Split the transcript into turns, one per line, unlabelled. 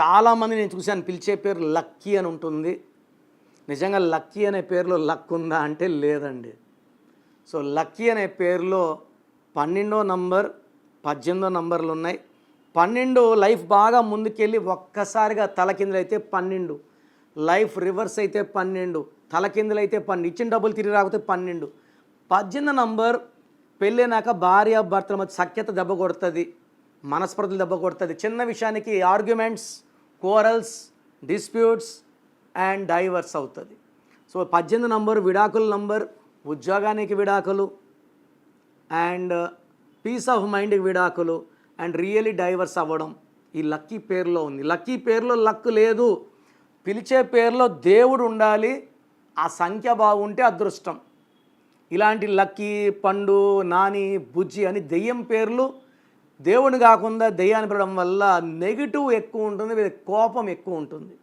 చాలామంది నేను చూశాను పిలిచే పేరు లక్కీ అని ఉంటుంది. నిజంగా లక్కీ అనే పేరులో లక్ ఉందా అంటే లేదండి. సో లక్కీ అనే పేరులో పన్నెండో నంబర్ పద్దెనిమిదో నంబర్లు ఉన్నాయి. పన్నెండు లైఫ్ బాగా ముందుకెళ్ళి ఒక్కసారిగా తలకిందులైతే పన్నెండు. లైఫ్ రివర్స్ అయితే పన్నెండు. తలకిందులైతే పన్నెండు. ఇచ్చిన డబ్బులు తిరిగి రాకపోతే పన్నెండు. పద్దెనిమిది నంబర్ పెళ్ళైనాక భార్య భర్తల మధ్య సఖ్యత దెబ్బ కొడుతుంది మనస్పర్ధలు దెబ్బ కొడుతుంది. చిన్న విషయానికి arguments quarrels disputes and divorce అవుతుంది. సో పద్దెనిమిది నంబర్ విడాకుల నంబర్ ఉద్యోగానికి విడాకులు అండ్ పీస్ ఆఫ్ మైండ్కి విడాకులు అండ్ రియలీ డైవర్స్ అవ్వడం ఈ లక్కీ పేరులో ఉంది. లక్కీ పేరులో లక్ లేదు. పిలిచే పేరులో దేవుడు ఉండాలి. ఆ సంఖ్య బాగుంటే అదృష్టం. ఇలాంటి లక్కీ పండు నాని బుజ్జి అని దెయ్యం పేర్లు దేవుని కాకుండా దెయ్యాన్ని పెరగడం వల్ల నెగిటివ్ ఎక్కువ ఉంటుంది వీళ్ళ కోపం ఎక్కువ ఉంటుంది.